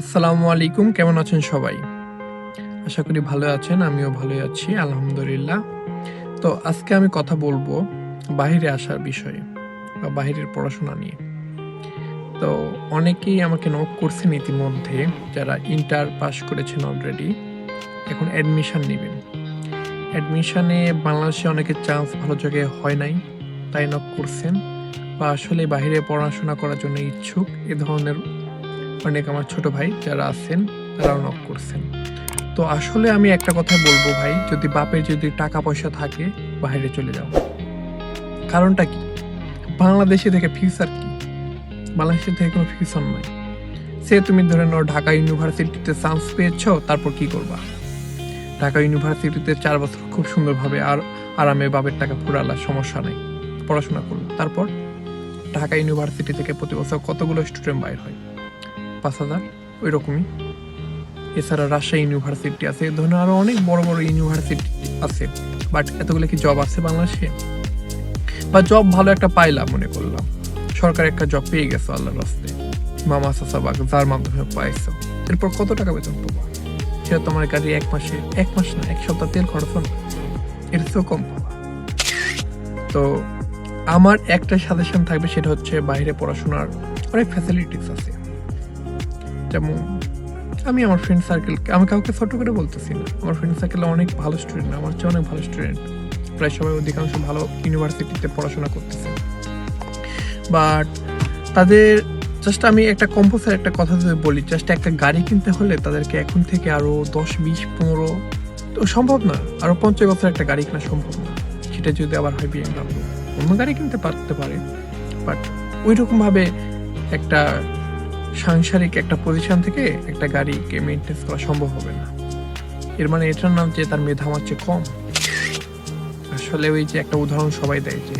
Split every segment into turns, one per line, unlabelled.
আসসালামু আলাইকুম, কেমন আছেন সবাই? আশা করি ভালো আছেন, আমিও ভালোই আছি, আলহামদুলিল্লাহ। তো আজকে আমি কথা বলব বাইরে আসার বিষয়ে বা বাইরের পড়াশোনা নিয়ে। তো অনেকেই আমাকে নক করছেন ইতিমধ্যে, যারা ইন্টার পাস করেছেন অলরেডি এখন অ্যাডমিশান নেবেন। অ্যাডমিশানে বাংলাদেশে অনেকের চান্স ভালো জায়গায় হয় নাই, তাই নক করছেন। বা আসলে বাইরে পড়াশোনা করার জন্য ইচ্ছুক, এ ধরনের অনেক আমার ছোট ভাই যারা আছেন, তারাও নক করছেন। তো আসলে আমি একটা কথা বলব ভাই, যদি বাপের যদি টাকা পয়সা থাকে, বাইরে চলে যাও। কারণটা কি? বাংলাদেশে থেকে ফিউচার কি? বাংলাদেশে থেকে কোনো ফিউচার নয় সে তুমি ধরে নাও ঢাকা ইউনিভার্সিটিতে চান্স পেয়েছ, তারপর কি করবা? ঢাকা ইউনিভার্সিটিতে চার বছর খুব সুন্দরভাবে আর আরামে বাপের টাকা ফুরালা, সমস্যা নেই। পড়াশোনা করল তারপর ঢাকা ইউনিভার্সিটি থেকে প্রতি বছর কতগুলো স্টুডেন্ট বাইর হয়? পাঁচ হাজার ওই রকমই এছাড়া রাজশাহী ইউনিভার্সিটি আছে, এ ধরনের আরও অনেক বড় বড় ইউনিভার্সিটি আছে। বাট এতগুলো কি জব আছে বাংলাদেশে? বা জব ভালো একটা পাইলাম মনে করলাম। সরকার একটা জব পেয়ে গেছো আল্লাহর রাস্তে মামা বা যার মাধ্যমে পাইছো। এরপর কত টাকা বেতন পাবো? সেটা তোমার গাড়ি এক মাসে, এক মাস না, এক সপ্তাহ তেল খরচ না এর চেয়েও কম পাবা। তো আমার একটা সাজেশন থাকবে, সেটা হচ্ছে বাইরে পড়াশোনার অনেক ফ্যাসিলিটিস আছে। যেমন আমি আমার ফ্রেন্ড সার্কেল আমি কাউকে ছোট করে বলতেছি না। আমার ফ্রেন্ড সার্কেল অনেক ভালো স্টুডেন্ট আমার চেয়ে অনেক ভালো স্টুডেন্ট প্রায় সবাই অধিকাংশ ভালো ইউনিভার্সিটিতে পড়াশোনা করতেছে। বাট তাদের জাস্ট আমি একটা কম্পোসার একটা কথা যদি বলি জাস্ট একটা গাড়ি কিনতে হলে তাদেরকে এখন থেকে আরও দশ, বিশ, পনেরো, তো সম্ভব না। আরও পঞ্চাশ বছর একটা গাড়ি কেনা সম্ভব না। সেটা যদি আবার হয় বিএমডাব্লিউ অন্য গাড়ি কিনতে পারতে পারে বাট ওই রকম ভাবে একটা সাংসারিক একটা পজিশন থেকে একটা গাড়িকে মেনটেন্স করা সম্ভব হবে না। এর মানে এটার নাম যে তার মেধা আমার চেয়ে কম। আসলে ওই যে একটা উদাহরণ সবাই দেয় যে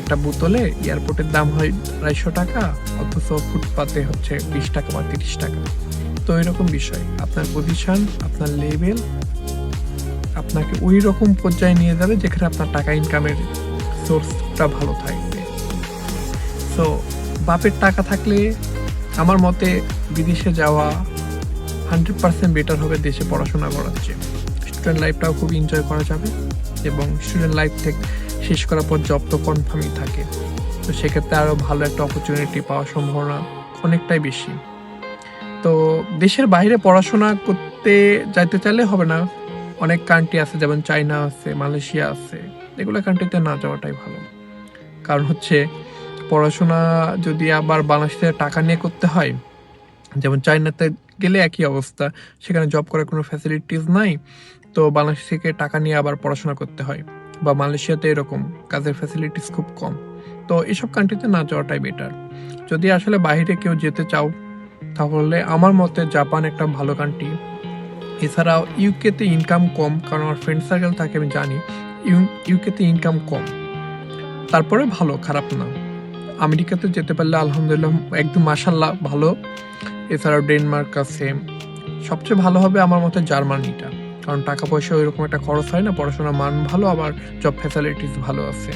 একটা বোতলে এয়ারপোর্টের দাম হয় আড়াইশো টাকা, অথচ ফুটপাতে হচ্ছে বিশ টাকা বা তিরিশ টাকা। তো এরকম বিষয়, আপনার পজিশন আপনার লেভেল আপনাকে ওই রকম পর্যায়ে নিয়ে যাবে যেখানে আপনার টাকা ইনকামের সোর্সটা ভালো থাকবে। তো বাপের টাকা থাকলে আমার মতে বিদেশে যাওয়া হান্ড্রেড পার্সেন্ট বেটার হবে দেশে পড়াশোনা করার চেয়ে। স্টুডেন্ট লাইফটাও খুব এনজয় করা যাবে এবং স্টুডেন্ট লাইফ থেকে শেষ করার পর জব তো কনফার্মই থাকে। তো সেক্ষেত্রে আরও ভালো একটা অপরচুনিটি পাওয়ার সম্ভাবনা অনেকটাই বেশি। তো দেশের বাইরে পড়াশোনা করতে যাইতে চাইলে হবে না। অনেক কান্ট্রি আছে, যেমন চায়না আছে মালয়েশিয়া আছে। এগুলো কান্ট্রিতে না যাওয়াটাই ভালো। কারণ হচ্ছে পড়াশোনা যদি আবার বাংলাদেশ থেকে টাকা নিয়ে করতে হয়, যেমন চায়নাতে গেলে একই অবস্থা, সেখানে জব করার কোনো ফ্যাসিলিটিস নাই, তো বাংলাদেশ থেকে টাকা নিয়ে আবার পড়াশোনা করতে হয়, বা মালয়েশিয়াতে এরকম কাজের ফ্যাসিলিটিস খুব কম। তো এসব কান্ট্রিতে না যাওয়াটাই বেটার যদি আসলে বাইরে কেউ যেতে চাও, তাহলে আমার মতে জাপান একটা ভালো কান্ট্রি এছাড়াও ইউকেতে ইনকাম কম, কারণ আমার ফ্রেন্ড সার্কেল থাকে, আমি জানি ইউকেতে ইনকাম কম। তারপরে ভালো, খারাপ না। আমেরিকাতে যেতে পারলে আলহামদুলিল্লাহ একদম মাসাল্লাহ ভালো। এছাড়াও ডেনমার্ক আছে। সবচেয়ে ভালো হবে আমার মতে জার্মানিটা। কারণ টাকা পয়সা ওইরকম একটা খরচ হয় না, পড়াশোনার মান ভালো, আবার জব ফ্যাসিলিটিস ভালো আছে।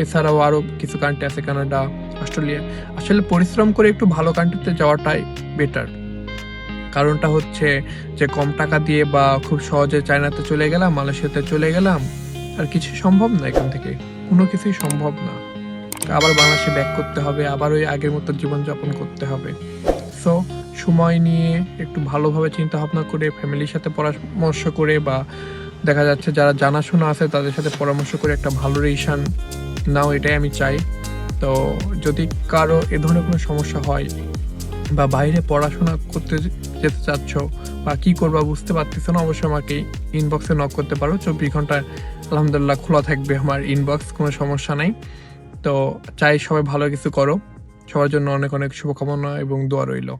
এছাড়াও আরও কিছু কান্ট্রি আছে, কানাডা, অস্ট্রেলিয়া। আসলে পরিশ্রম করে একটু ভালো কান্ট্রিতে যাওয়াটাই বেটার কারণটা হচ্ছে যে কম টাকা দিয়ে বা খুব সহজে চায়নাতে চলে গেলাম, মালয়েশিয়াতে চলে গেলাম, আর কিছু সম্ভব না এখান থেকে। কোনো কিছুই সম্ভব না। আবার বাংলাদেশে ব্যাক করতে হবে, আবার ওই আগের মতো জীবনযাপন করতে হবে। সো সময় নিয়ে একটু ভালোভাবে চিন্তা ভাবনা করে ফ্যামিলির সাথে পরামর্শ করে বা দেখা যাচ্ছে যারা জানাশোনা আছে তাদের সাথে পরামর্শ করে একটা ভালো রেশন নাও, এটাই আমি চাই। তো যদি কারও এ ধরনের কোনো সমস্যা হয় বা বাইরে পড়াশোনা করতে যেতে চাচ্ছ বা কি করবা বুঝতে পারতেছো না, অবশ্যই আমাকে ইনবক্সে নক করতে পারো। চব্বিশ ঘণ্টা আলহামদুলিল্লাহ খোলা থাকবে আমার ইনবক্স কোনো সমস্যা নাই। তো চাই সবাই ভালো কিছু করো। সবার জন্য অনেক অনেক শুভকামনা এবং দোয়া রইল।